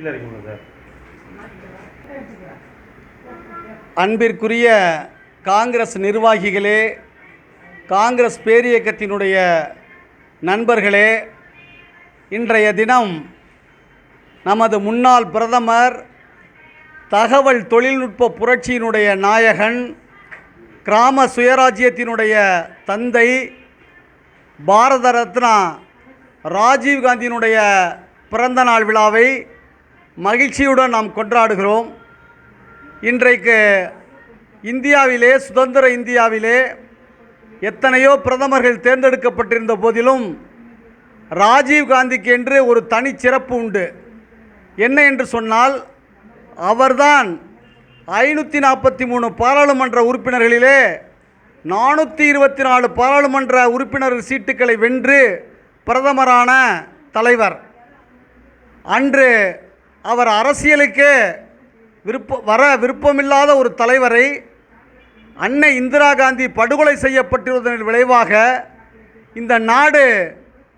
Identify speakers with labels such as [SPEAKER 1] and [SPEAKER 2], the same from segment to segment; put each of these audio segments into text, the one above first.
[SPEAKER 1] கீழே இருக்கீங்களா சார்.
[SPEAKER 2] அன்பிற்குரிய காங்கிரஸ் நிர்வாகிகளே காங்கிரஸ் பேரியக்கத்தினுடைய நண்பர்களே இன்றைய தினம் நமது முன்னாள் பிரதமர் தகவல் தொழில்நுட்ப புரட்சியினுடைய நாயகன் கிராம சுயராஜ்யத்தினுடைய தந்தை பாரத ரத்னா ராஜீவ்காந்தியினுடைய பிறந்த நாள் விழாவை மகிழ்ச்சியுடன் நாம் கொண்டாடுகிறோம். இன்றைக்கு இந்தியாவிலே சுதந்திர இந்தியாவிலே எத்தனையோ பிரதமர்கள் தேர்ந்தெடுக்கப்பட்டிருந்த போதிலும் ராஜீவ் காந்திக்கு என்று ஒரு தனிச்சிறப்பு உண்டு. என்ன என்று சொன்னால் அவர்தான் ஐநூற்றி நாற்பத்தி மூணு பாராளுமன்ற உறுப்பினர்களிலே நானூற்றி இருபத்தி நாலு பாராளுமன்ற உறுப்பினர் சீட்டுக்களை வென்று பிரதமரான தலைவர். அன்று அவர் அரசியலுக்கு விருப்ப வர விருப்பமில்லாத ஒரு தலைவரை அன்னை இந்திரா காந்தி படுகொலை செய்யப்பட்டிருந்ததன் விளைவாக இந்த நாடு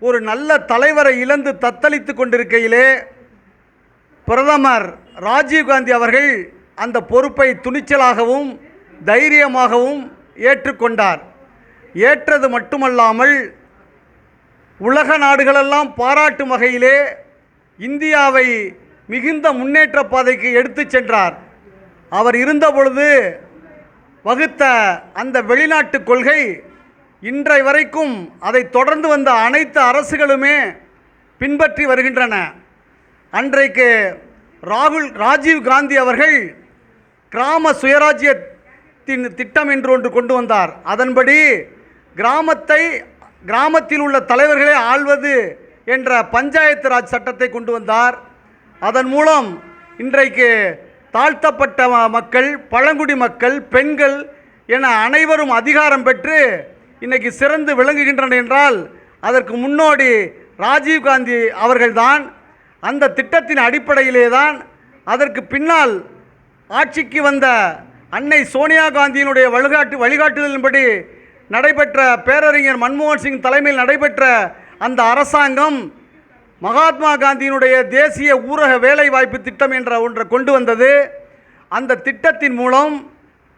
[SPEAKER 2] ஒரு நல்ல தலைவரை இழந்து தத்தளித்து கொண்டிருக்கையிலே பிரதமர் ராஜீவ்காந்தி அவர்கள் அந்த பொறுப்பை துணிச்சலாகவும் தைரியமாகவும் ஏற்றுக்கொண்டார். ஏற்றது மட்டுமல்லாமல் உலக நாடுகளெல்லாம் பாராட்டும் வகையிலே இந்தியாவை மிகுந்த முன்னேற்ற பாதைக்கு எடுத்துச் சென்றார். அவர் இருந்தபொழுது வகுத்த அந்த வெளிநாட்டு கொள்கை இன்றை வரைக்கும் அதை தொடர்ந்து வந்த அனைத்து அரசுகளுமே பின்பற்றி வருகின்றன. அன்றைக்கு ராகுல் ராஜீவ் காந்தி அவர்கள் கிராம சுயராஜ்யத்தின் திட்டம் என்று ஒன்று கொண்டு வந்தார். அதன்படி கிராமத்தை கிராமத்தில் உள்ள தலைவர்களே ஆள்வது என்ற பஞ்சாயத்து ராஜ் சட்டத்தை கொண்டு வந்தார். அதன் மூலம் இன்றைக்கு தாழ்த்தப்பட்ட மக்கள் பழங்குடி மக்கள் பெண்கள் என அனைவரும் அதிகாரம் பெற்று இன்னைக்கு சிறந்து விளங்குகின்றன என்றால் அதற்கு முன்னோடி ராஜீவ்காந்தி அவர்கள்தான் அந்த திட்டத்தின் அடிப்படையிலே தான் அதற்கு பின்னால் ஆட்சிக்கு வந்த அன்னை சோனியா காந்தியினுடைய வழிகாட்டு வழிகாட்டுதலின்படி நடைபெற்ற பேரறிஞர் மன்மோகன் சிங் தலைமையில் நடைபெற்ற அந்த அரசாங்கம் மகாத்மா காந்தியினுடைய தேசிய ஊரக வேலைவாய்ப்பு திட்டம் என்ற ஒன்றை கொண்டு வந்தது. அந்த திட்டத்தின் மூலம்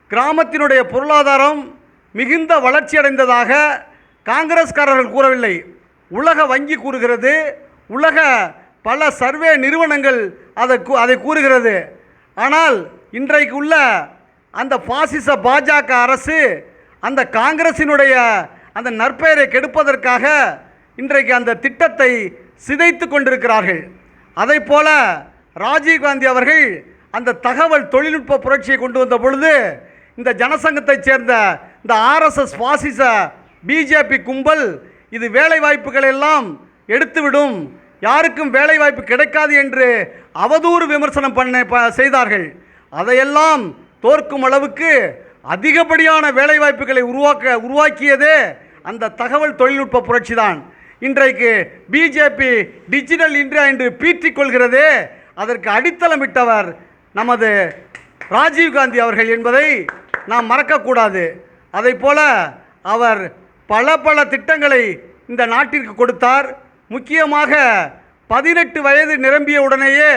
[SPEAKER 2] கிராமத்தினுடைய பொருளாதாரம் மிகுந்த வளர்ச்சியடைந்ததாக காங்கிரஸ்காரர்கள் கூறவில்லை. உலக வங்கி கூறுகிறது. உலக பல சர்வே நிறுவனங்கள் அதை கூ- அதை கூறுகிறது. ஆனால் இன்றைக்கு உள்ள அந்த பாசிச பாஜக அரசு அந்த காங்கிரசினுடைய அந்த நற்பெயரை கெடுப்பதற்காக இன்றைக்கு அந்த திட்டத்தை சிதைத்து கொண்டிருக்கிறார்கள். அதை போல ராஜீவ்காந்தி அவர்கள் அந்த தகவல் தொழில்நுட்ப புரட்சியை கொண்டு வந்த பொழுது இந்த ஜனசங்கத்தைச் சேர்ந்த இந்த ஆர்எஸ்எஸ் பாசிச பிஜேபி கும்பல் இது வேலை எல்லாம் எடுத்துவிடும். யாருக்கும் வேலை வாய்ப்பு கிடைக்காது என்று அவதூறு விமர்சனம் பண்ண ப- செய்தார்கள். அதையெல்லாம் தோற்கும் அளவுக்கு அதிகப்படியான வேலைவாய்ப்புகளை உருவாக்க உருவாக்கியதே அந்த தகவல் தொழில்நுட்ப புரட்சி தான். இன்றைக்கு பிஜேபி டிஜிட்டல் இந்தியா என்று பீற்றிக்கொள்கிறது அதற்கு அடித்தளமிட்டவர் நமது ராஜீவ்காந்தி அவர்கள் என்பதை நாம் மறக்கக்கூடாது. அதை போல அவர் பல பல திட்டங்களை இந்த நாட்டிற்கு கொடுத்தார். முக்கியமாக பதினெட்டு வயது நிரம்பிய உடனேயே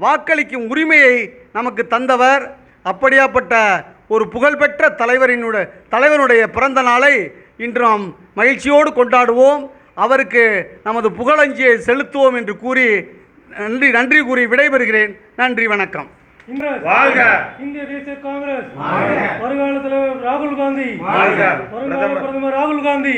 [SPEAKER 2] வாக்களிக்கும் உரிமையை நமக்கு தந்தவர். அப்படியாப்பட்ட ஒரு புகழ்பெற்ற தலைவரினுடைய தலைவனுடைய பிறந்த நாளை இன்று நாம் மகிழ்ச்சியோடு கொண்டாடுவோம். அவருக்கு நமது புகழஞ்சியை செலுத்துவோம் என்று கூறி நன்றி நன்றி கூறி விடைபெறுகிறேன். நன்றி வணக்கம்!
[SPEAKER 3] இந்திய தேசிய காங்கிரஸ். வருங்கால தலைவர் ராகுல் காந்தி! வருங்கால பிரதமர். ராகுல் காந்தி.